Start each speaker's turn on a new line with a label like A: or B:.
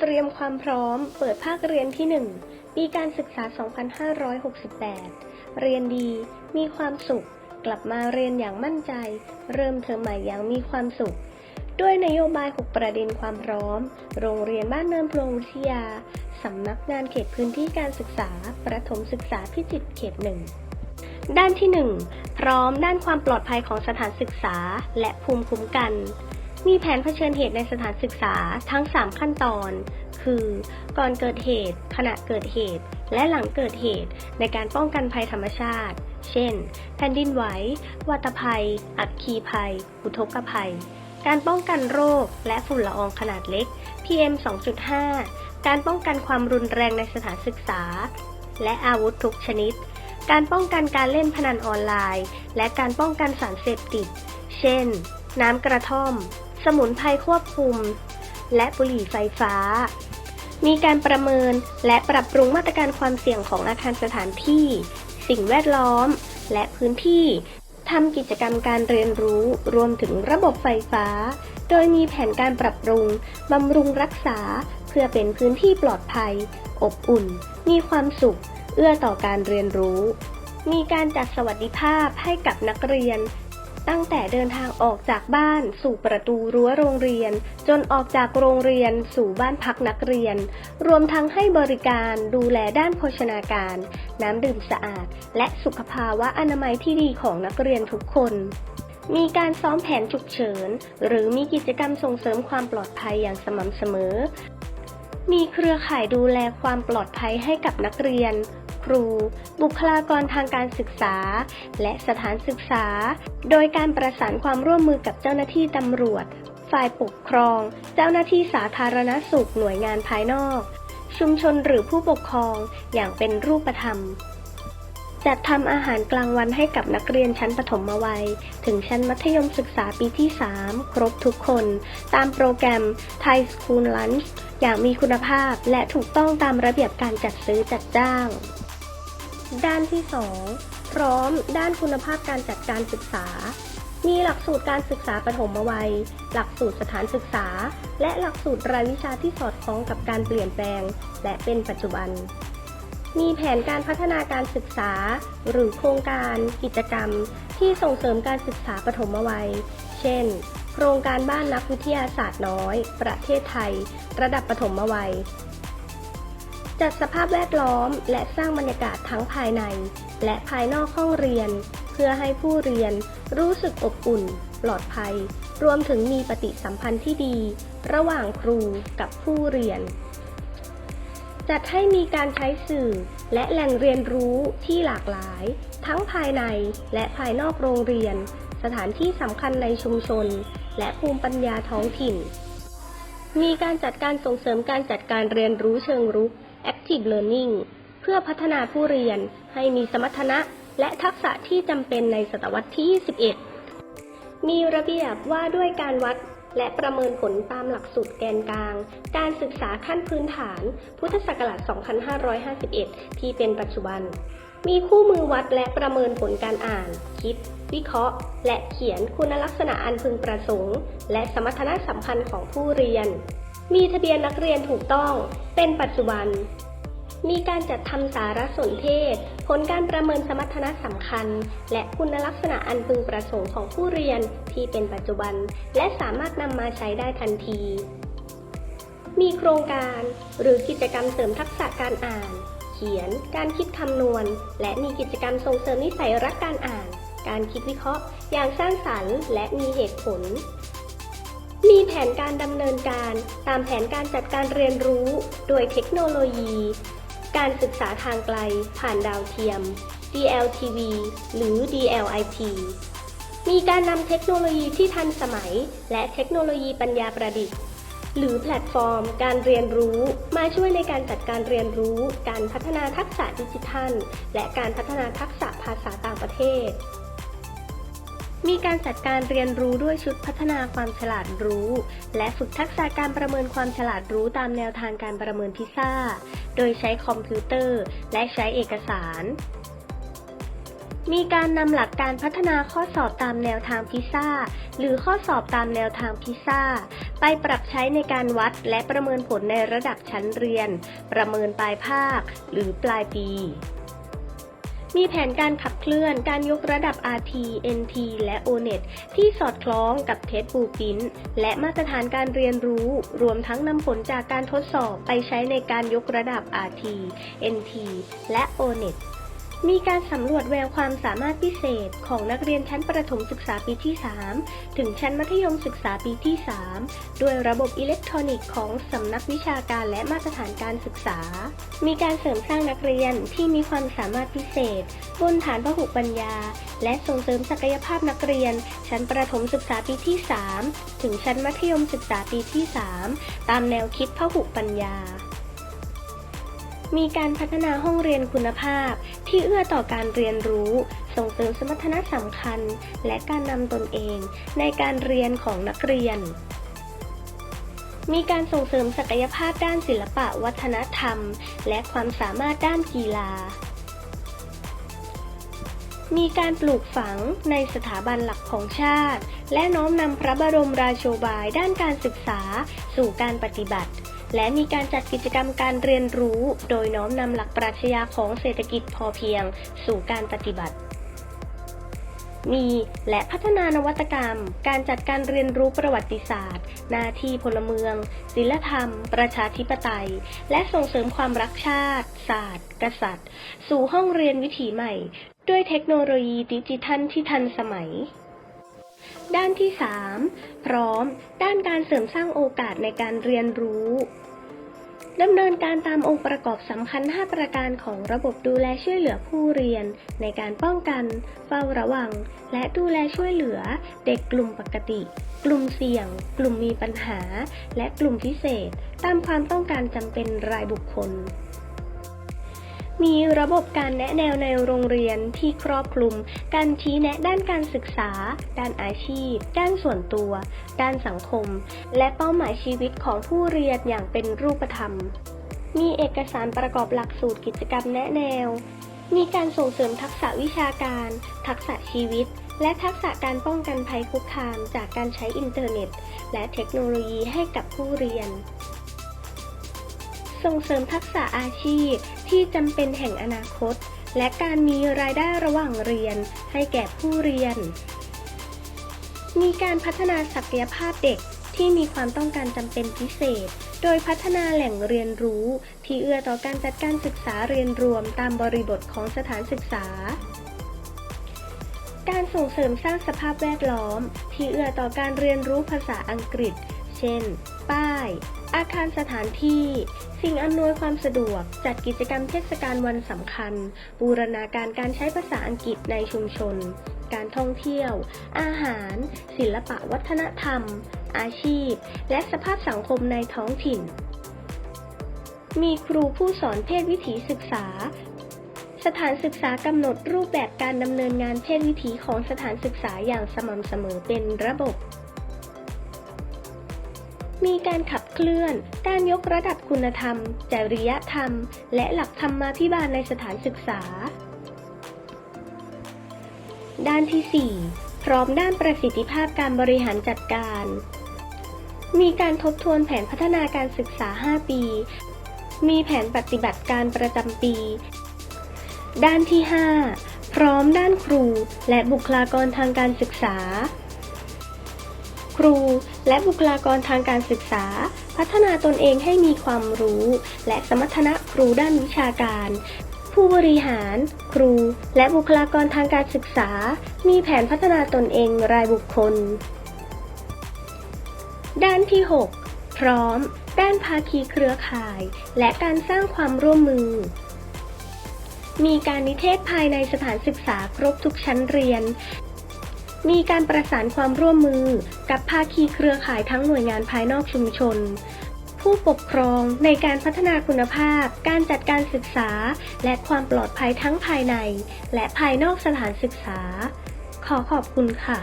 A: เตรียมความพร้อม เปิดภาคเรียนที่ 1 ปีการศึกษา 2568 เรียนดี มีความสุข กลับมาเรียนอย่างมั่นใจ เริ่มเทอมใหม่อย่างมีความสุข ด้วยนโยบาย 6 ประเด็นความพร้อม โรงเรียนบ้านเนินพลวงวิทยา สำนักงานเขตพื้นที่การศึกษา ประถมศึกษาพิจิตรเขตหนึ่งด้านที่ 1 พร้อมด้านความปลอดภัยของสถานศึกษาและภูมิคุ้มกัน มีแผนเผชิญเหตุในสถานศึกษาทั้ง 3 ขั้นตอน คือ ก่อนเกิดเหตุ ขณะเกิดเหตุ และหลังเกิดเหตุในการป้องกันภัยธรรมชาติ เช่น แผ่นดินไหว วัตภัย อัคคีภัย อุทกภัย การป้องกันโรค และฝุ่นละอองขนาดเล็ก PM 2.5 การป้องกันความรุนแรงในสถานศึกษา และอาวุธทุกชนิด การป้องกันการเล่นพนันออนไลน์ และการป้องกันสารเสพติด เช่น น้ำกระท่อม สมุนไพรควบคุม และบุหรี่ไฟฟ้า มีการประเมินและปรับปรุงมาตรการความเสี่ยงของอาคารสถานที่ สิ่งแวดล้อม และพื้นที่ทำกิจกรรมการเรียนรู้รวมถึงระบบไฟฟ้า โดยมีแผนการปรับปรุงบำรุงรักษา เพื่อเป็นพื้นที่ปลอดภัย อบอุ่น มีความสุข เอื้อต่อการเรียนรู้ มีการจัดสวัสดิภาพให้กับนักเรียน ตั้งแต่เดินทางออกจากบ้านสู่ประตูรั้วโรงเรียน จนออกจากโรงเรียนสู่บ้านพักนักเรียน รวมทั้งให้บริการดูแลด้านโภชนาการ น้ำดื่มสะอาด และสุขภาวะอนามัยที่ดีของนักเรียนทุกคนมีการซ้อมแผนฉุกเฉิน หรือมีกิจกรรมส่งเสริมความปลอดภัยอย่างสม่ำเสมอ มีเครือข่ายดูแลความปลอดภัยให้กับนักเรียน ครู บุคลากรทางการศึกษา และสถานศึกษา โดยการประสานความร่วมมือกับเจ้าหน้าที่ตำรวจ ฝ่ายปกครอง เจ้าหน้าที่สาธารณสุขหน่วยงานภายนอก ชุมชนหรือผู้ปกครองอย่างเป็นรูปธรรมจัดทำอาหารกลางวันให้กับนักเรียนชั้นประถมวัย ถึงชั้นมัธยมศึกษาปีที่ 3 ครบทุกคน ตามโปรแกรม Thai School Lunch อย่างมีคุณภาพและถูกต้องตามระเบียบการจัดซื้อจัดจ้าง ด้านที่ 2 พร้อมด้านคุณภาพการจัดการศึกษา มีหลักสูตรการศึกษาปฐมวัย หลักสูตรสถานศึกษา และหลักสูตรรายวิชาที่สอดคล้องกับการเปลี่ยนแปลง และเป็นปัจจุบัน มีแผนการพัฒนาการศึกษา หรือโครงการ กิจกรรม ที่ส่งเสริมการศึกษาปฐมวัย เช่น โครงการบ้านนักวิทยาศาสตร์น้อย ประเทศไทย ระดับปฐมวัย จัดสภาพแวดล้อม และสร้างบรรยากาศทั้งภายใน และภายนอกห้องเรียน เพื่อให้ผู้เรียนรู้สึกอบอุ่น ปลอดภัย รวมถึงมีปฏิสัมพันธ์ที่ดี ระหว่างครูกับผู้เรียน จัดให้มีการใช้สื่อและแหล่งเรียนรู้ที่หลากหลาย ทั้งภายในและภายนอกโรงเรียน สถานที่สำคัญในชุมชน และภูมิปัญญาท้องถิ่น มีการจัดการส่งเสริมการจัดการเรียนรู้เชิงรุก Active Learning เพื่อพัฒนาผู้เรียนให้มีสมรรถนะและทักษะที่จำเป็นในศตวรรษที่ 21 มีระเบียบว่าด้วยการวัดและประเมินผลตามหลักสูตรแกนกลาง การศึกษาขั้นพื้นฐาน พุทธศักราช 2551 ที่เป็นปัจจุบัน มีคู่มือวัดและประเมินผลการอ่าน คิด วิเคราะห์ และเขียนคุณลักษณะอันพึงประสงค์ และสมรรถนะสัมพันธ์ของผู้เรียน มีทะเบียนนักเรียนถูกต้อง เป็นปัจจุบัน มีการจัดทำสารสนเทศ ผลการประเมินสมรรถนะสำคัญ และคุณลักษณะอันพึงประสงค์ของผู้เรียนที่เป็นปัจจุบัน และสามารถนำมาใช้ได้ทันที มีโครงการหรือกิจกรรมเสริมทักษะการอ่าน เขียน การคิดคำนวณ และมีกิจกรรมส่งเสริมนิสัยรักการอ่าน การคิดวิเคราะห์ อย่างสร้างสรรค์ และมีเหตุผล มีแผนการดำเนินการตามแผนการจัดการเรียนรู้โดยเทคโนโลยี การศึกษาทางไกลผ่านดาวเทียม DLTV หรือ DLIP มีการนำเทคโนโลยีที่ทันสมัย และเทคโนโลยีปัญญาประดิษฐ์ หรือแพลตฟอร์ม การเรียนรู้มาช่วยในการจัดการเรียนรู้ การพัฒนาทักษะดิจิทัล และการพัฒนาทักษะภาษาต่างประเทศ มีการจัดการเรียนรู้ด้วยชุดพัฒนาความฉลาดรู้ และฝึกทักษะการประเมินความฉลาดรู้ตามแนวทางการประเมินพิซ่า โดยใช้คอมพิวเตอร์ และใช้เอกสาร มีการนำหลักการพัฒนาข้อสอบตามแนวทางพิซ่า หรือข้อสอบตามแนวทางพิซ่า ไปปรับใช้ในการวัดและประเมินผลในระดับชั้นเรียน ประเมินปลายภาค หรือปลายปี มีแผนการขับเคลื่อนการยกระดับ RT NT และ ONET ที่สอดคล้องกับเทสบูปินและมาตรฐานการเรียนรู้ รวมทั้งนำผลจากการทดสอบไปใช้ในการยกระดับ RT NT และ ONET มีการสำรวจแววความสามารถพิเศษของนักเรียนชั้นประถมศึกษาปีที่ 3 ถึงชั้นมัธยมศึกษาปีที่ 3 ด้วยระบบอิเล็กทรอนิกส์ของสำนักวิชาการและมาตรฐานการศึกษา มีการเสริมสร้างนักเรียนที่มีความสามารถพิเศษ บนฐานพหุปัญญา และส่งเสริมศักยภาพนักเรียน ชั้นประถมศึกษาปีที่ 3 ถึงชั้นมัธยมศึกษาปีที่ 3 ตามแนวคิดพหุปัญญา มีการพัฒนาห้องเรียนคุณภาพ ที่เอื้อต่อการเรียนรู้ ส่งเสริมสมรรถนะสำคัญ และการนำตนเอง ในการเรียนของนักเรียน มีการส่งเสริมศักยภาพด้านศิลปะวัฒนธรรม และความสามารถด้านกีฬา มีการปลูกฝังในสถาบันหลักของชาติ และน้อมนำพระบรมราโชบายด้านการศึกษาสู่การปฏิบัติ และมีการจัดกิจกรรมการเรียนรู้ โดยน้อมนำหลักปรัชญาของเศรษฐกิจพอเพียง สู่การปฏิบัติ มีและพัฒนานวัตกรรม การจัดการเรียนรู้ประวัติศาสตร์ หน้าที่พลเมือง ศิลธรรม ประชาธิปไตย และส่งเสริมความรักชาติ ศาสตร์ กษัตริย์ สู่ห้องเรียนวิถีใหม่ ด้วยเทคโนโลยีดิจิทัลที่ทันสมัย ด้านที่ 3 พร้อม ด้านการเสริมสร้างโอกาสในการเรียนรู้ดำเนินการตามองค์ประกอบสำคัญ 5 ประการของระบบดูแลช่วยเหลือผู้เรียน ในการป้องกัน เฝ้าระวัง และดูแลช่วยเหลือ เด็กกลุ่มปกติ กลุ่มเสี่ยง กลุ่มมีปัญหา และกลุ่มพิเศษ ตามความต้องการจำเป็นรายบุคคล มีระบบการแนะแนวในโรงเรียนที่ครอบคลุม การชี้แนะด้านการศึกษา ด้านอาชีพ ด้านส่วนตัว ด้านสังคม และเป้าหมายชีวิตของผู้เรียนอย่างเป็นรูปธรรม มีเอกสารประกอบหลักสูตรกิจกรรมแนะแนว มีการส่งเสริมทักษะวิชาการ ทักษะชีวิต และทักษะการป้องกันภัยคุกคามจากการใช้อินเทอร์เน็ต และเทคโนโลยีให้กับผู้เรียน ส่งเสริมทักษะอาชีพที่จำเป็นแห่งอนาคต และการมีรายได้ระหว่างเรียนให้แก่ผู้เรียน มีการพัฒนาศักยภาพเด็กที่มีความต้องการจำเป็นพิเศษ โดยพัฒนาแหล่งเรียนรู้ ที่เอื้อต่อการจัดการศึกษาเรียนรวมตามบริบทของสถานศึกษา การส่งเสริมสร้างสภาพแวดล้อม ที่เอื้อต่อการเรียนรู้ภาษาอังกฤษ เช่น ป้าย อาคารสถานที่ สิ่งอำนวยความสะดวก จัดกิจกรรมเทศกาลวันสำคัญ บูรณาการการใช้ภาษาอังกฤษในชุมชน การท่องเที่ยว อาหาร ศิลปะวัฒนธรรม อาชีพ และสภาพสังคมในท้องถิ่น มีครูผู้สอนเพศวิถีศึกษาสถานศึกษากำหนดรูปแบบการดำเนินงานเพศวิถีของสถานศึกษาอย่างสม่ำเสมอเป็นระบบ มีการขับเคลื่อน การยกระดับคุณธรรม จริยธรรม และหลักธรรมาภิบาลในสถานศึกษา ด้านที่ 4 พร้อมด้านประสิทธิภาพการบริหารจัดการ มีการทบทวนแผนพัฒนาการศึกษา 5 ปี มีแผนปฏิบัติการประจำปี ด้านที่ 5 พร้อมด้านครูและบุคลากรทางการศึกษา ครู และบุคลากรทางการศึกษา พัฒนาตนเองให้มีความรู้ และสมรรถนะครูด้านวิชาการ ผู้บริหาร ครู และบุคลากรทางการศึกษา มีแผนพัฒนาตนเองรายบุคคล ด้านที่ 6 พร้อม ด้านภาคีเครือข่าย และการสร้างความร่วมมือมีการนิเทศภายในสถานศึกษาครบทุกชั้นเรียน มีการประสานความร่วมมือกับภาคีเครือข่ายทั้งหน่วยงานภายนอกชุมชน ผู้ปกครองในการพัฒนาคุณภาพ การจัดการศึกษา และความปลอดภัยทั้งภายใน และภายนอกสถานศึกษา ขอขอบคุณค่ะ